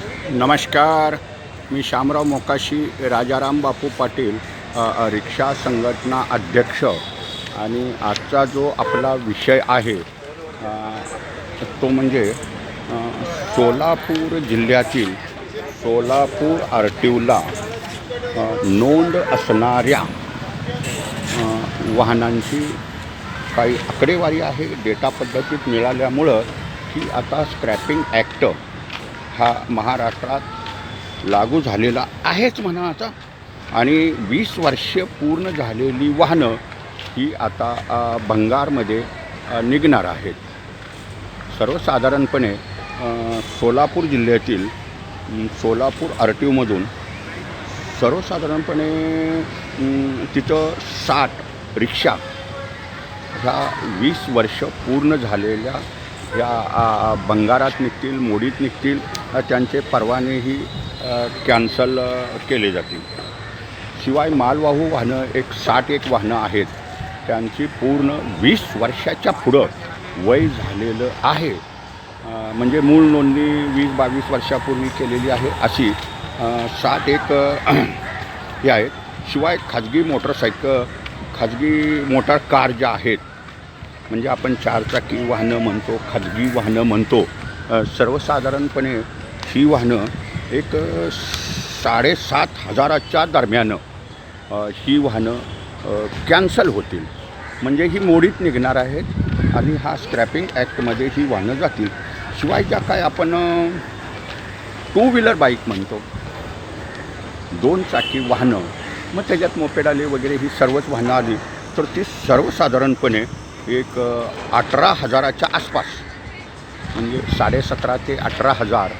नमस्कार मी शामराव मोकाशी राजाराम बापू पाटील रिक्षा संघटना अध्यक्ष. आणि आजचा जो आपला विषय आहे तो म्हणजे सोलापूर जिल्ह्यातील सोलापूर आर टी नोंद असणाऱ्या वाहनांची काही आकडेवारी आहे डेटा पद्धतीत मिळाल्यामुळं की आता स्क्रॅपिंग ॲक्ट हा महाराष्ट्रात लागू झालेला आहेच म्हणा आता. आणि वीस वर्ष पूर्ण झालेली वाहनं ही आता भंगारमध्ये निघणार आहेत. सर्वसाधारणपणे सोलापूर जिल्ह्यातील सोलापूर आर टी ओमधून सर्वसाधारणपणे तिथं साठ रिक्षा ह्या वीस वर्ष पूर्ण झालेल्या या बंगारात भंगारात निघतील मोडीत निघतील त्यांचे परवानेही कॅन्सल केले जातील. शिवाय मालवाहू वाहनं एक साठ एक वाहनं आहेत. त्यांची पूर्ण वीस वर्षाच्या पुढं वय झालेलं आहे. म्हणजे मूळ नोंदणी वीस बावीस वर्षापूर्वी केलेली आहे अशी सात एक हे आहेत. शिवाय खाजगी मोटरसायकल खाजगी मोटार कार ज्या आहेत म्हणजे आपण चारचाकी वाहनं म्हणतो खाजगी वाहनं म्हणतो सर्वसाधारणपणे ही वाहनं एक साडेसात हजाराच्या दरम्यान ही वाहनं कॅन्सल होतील. म्हणजे ही मोडीत निघणार आहेत आणि हा स्क्रॅपिंग ॲक्टमध्ये ही वाहनं जातील. शिवाय ज्या काय आपण टू व्हीलर बाईक म्हणतो दोन चाकी वाहनं मग त्याच्यात मोपेड आले वगैरे ही सर्वच वाहनं आली तर ती सर्वसाधारणपणे एक अठरा हजाराच्या आसपास म्हणजे साडेसतरा ते अठरा हजार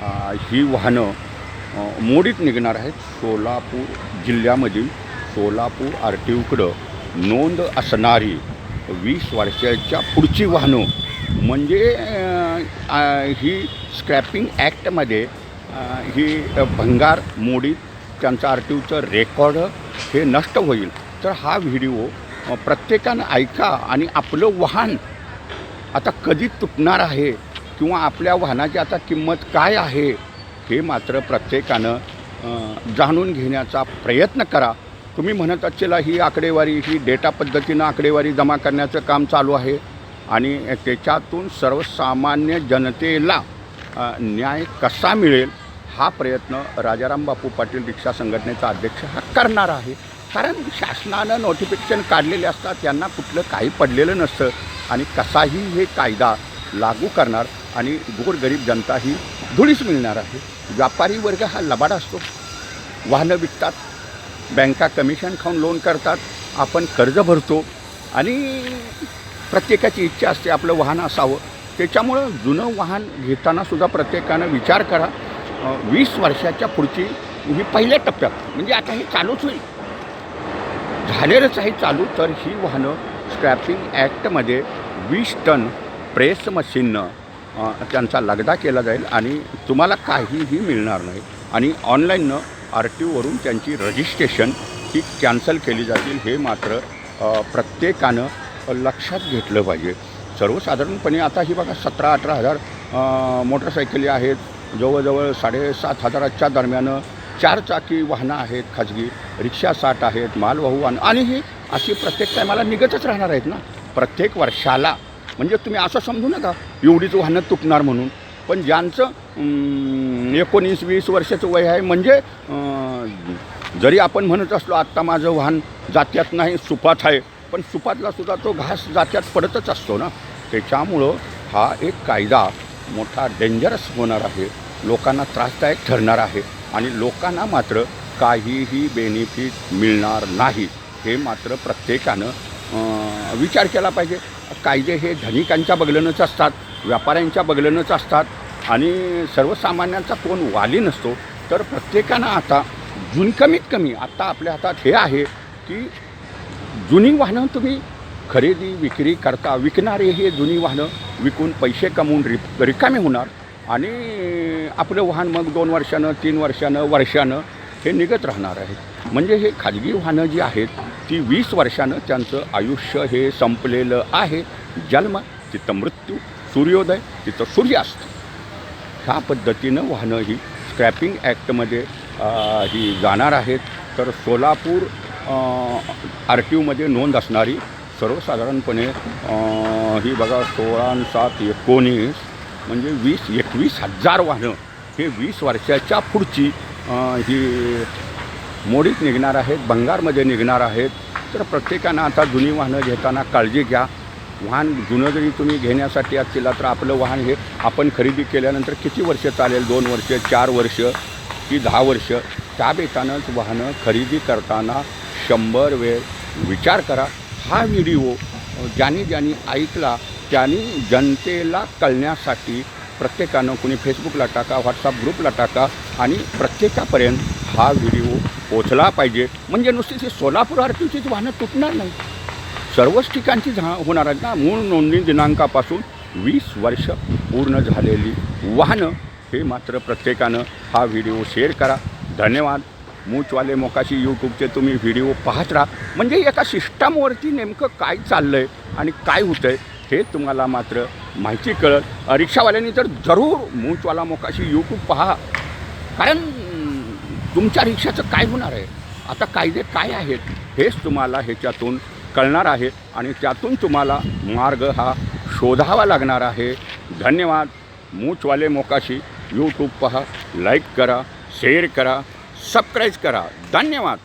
ही वाहनं मोडीत निघणार आहेत. सोलापूर जिल्ह्यामधील सोलापूर आर टी ओकडं नोंद असणारी वीस वर्षाच्या पुढची वाहनं. म्हणजे ही स्क्रॅपिंग ॲक्टमध्ये ही भंगार मोडीत त्यांचं आर टी ओचं रेकॉर्ड हे नष्ट होईल. तर हा व्हिडिओ प्रत्येकानं ऐका आणि आपलं वाहन आता कधी तुटणार आहे किंवा आपल्या वाहनाची आता किंमत काय आहे हे मात्र प्रत्येकानं जाणून घेण्याचा प्रयत्न करा. तुम्ही म्हणत असेल ही आकडेवारी ही डेटा पद्धतीनं आकडेवारी जमा करण्याचं काम चालू आहे आणि त्याच्यातून सर्वसामान्य जनतेला न्याय कसा मिळेल हा प्रयत्न राजाराम बापू पाटील रिक्षा संघटनेचा अध्यक्ष हा करणार आहे. कारण शासनानं नोटिफिकेशन काढलेले असतात त्यांना कुठलं काही पडलेलं नसतं आणि कसाही हे कायदा लागू करणार आणि गोरगरीब जनता ही धुळीच मिळणार आहे. व्यापारी वर्ग हा लबाड असतो. वाहनं विकतात बँका कमिशन खाऊन लोन करतात आपण कर्ज भरतो आणि प्रत्येकाची इच्छा असते आपलं वाहन असावं. त्याच्यामुळं जुनं वाहन घेताना सुद्धा प्रत्येकानं विचार करा. वीस वर्षाच्या पुढची ही पहिल्या टप्प्यात म्हणजे आता हे चालूच होईल. झालेलंच आहे चालू तर ही वाहनं स्क्रॅपिंग ॲक्टमध्ये वीस टन प्रेस मशीननं त्यांचा लगदा केला जाईल आणि तुम्हाला काहीही मिळणार नाही. आणि ऑनलाईननं आर टी ओवरून त्यांची रजिस्ट्रेशन ही कॅन्सल केली जातील हे मात्र प्रत्येकानं लक्षात घेतलं पाहिजे. सर्वसाधारणपणे आता ही बघा सतरा अठरा हजार मोटरसायकली आहेत. जवळजवळ साडेसात हजाराच्या दरम्यान चारचाकी वाहनं आहेत खाजगी रिक्षा साठ आहेत मालवाहू वाहनं आणि ही अशी प्रत्येक टायमाला निघतच राहणार आहेत ना. प्रत्येक वर्षाला म्हणजे तुम्ही असं समजू नका. एवढीच वाहनं तुटणार म्हणून. पण ज्यांचं एकोणीस वीस वर्षाचं वय आहे म्हणजे जरी आपण म्हणत असलो आत्ता माझं वाहन जात्यात नाही सुपात आहे. पण सुपातला सुद्धा तो घास जात्यात पडतच असतो ना. त्याच्यामुळं हा एक कायदा मोठा डेंजरस होणार आहे. लोकांना त्रासदायक ठरणार आहे. आणि लोकांना मात्र काहीही बेनिफिट मिळणार नाही. हे मात्र प्रत्येकानं विचार केला पाहिजे. कायदे हे धनिकांच्या बगलनच असतात व्यापाऱ्यांच्या बगलनच असतात आणि सर्वसामान्यांचा कोण वाली नसतो तर प्रत्येकानं आता जुन कमीत कमी आत्ता आपल्या हातात हे आहे की जुनी वाहनं तुम्ही खरेदी विक्री करता विकणारे हे जुनी वाहनं विकून पैसे कमवून रि रिकामे होणार आणि आपलं वाहन मग दोन वर्षानं तीन वर्षानं वर्षानं हे निघत राहणार आहेत म्हणजे हे खाजगी वाहनं जी आहेत ती वीस वर्षानं त्यांचं आयुष्य हे संपलेलं आहे. जन्म तिथं मृत्यू सूर्योदय तिथं सूर्यास्त. ह्या पद्धतीनं वाहनं ही स्क्रॅपिंग ॲक्टमध्ये ही जाणार आहेत. तर सोलापूर आर टी यूमध्ये नोंद असणारी सर्वसाधारणपणे ही बघा सोळा सात एकोणीस म्हणजे वीस एकवीस हजार वाहनं हे वीस वर्षाच्या पुढची ही मोडीत निघणार आहेत भंगारमध्ये निघणार आहेत. तर प्रत्येकानं आता जुनी वाहनं घेताना काळजी घ्या. वाहन जुनं जरी तुम्ही घेण्यासाठी केला तर आपलं वाहन हे आपण खरेदी केल्यानंतर किती वर्ष चालेल? दोन वर्ष चार वर्ष की दहा वर्ष? त्या बेतानंच वाहनं खरेदी करताना शंभर वेळ विचार करा. हा व्हिडिओ ज्याने ज्यानी ऐकला त्यांनी जनतेला कळण्यासाठी प्रत्येकानं कुणी फेसबुकला टाका व्हॉट्सअप ग्रुपला टाका आणि प्रत्येकापर्यंत हा व्हिडिओ पोचला पाहिजे. म्हणजे नुसती ती सोलापूर आरतीचीच वाहनं तुटणार नाही. सर्वच ठिकाणची झा होणार आहेत ना. मूळ नोंदणी दिनांकापासून वीस वर्ष पूर्ण झालेली वाहनं हे मात्र प्रत्येकानं हा व्हिडिओ शेअर करा. धन्यवाद. मूचवाले मोकाशी यूट्यूबचे तुम्ही व्हिडिओ पाहत राहा. म्हणजे एका सिस्टमवरती नेमकं काय चाललं आहे आणि काय होतं आहे हे तुम्हाला मात्र माहिती कळत रिक्षावाल्यांनी तर जरूर मूचवाला मोकाशी यूट्यूब पहा. कारण तुमच्या रिक्षाचं काय होणार आहे? आता कायदे काय आहेत हेच तुम्हाला ह्याच्यातून कळणार आहे आणि त्यातून तुम्हाला मार्ग हा शोधावा लागणार आहे. धन्यवाद. मूचवाले मोकाशी यूट्यूब पहा. लाईक करा शेअर करा सबस्क्राईब करा. धन्यवाद.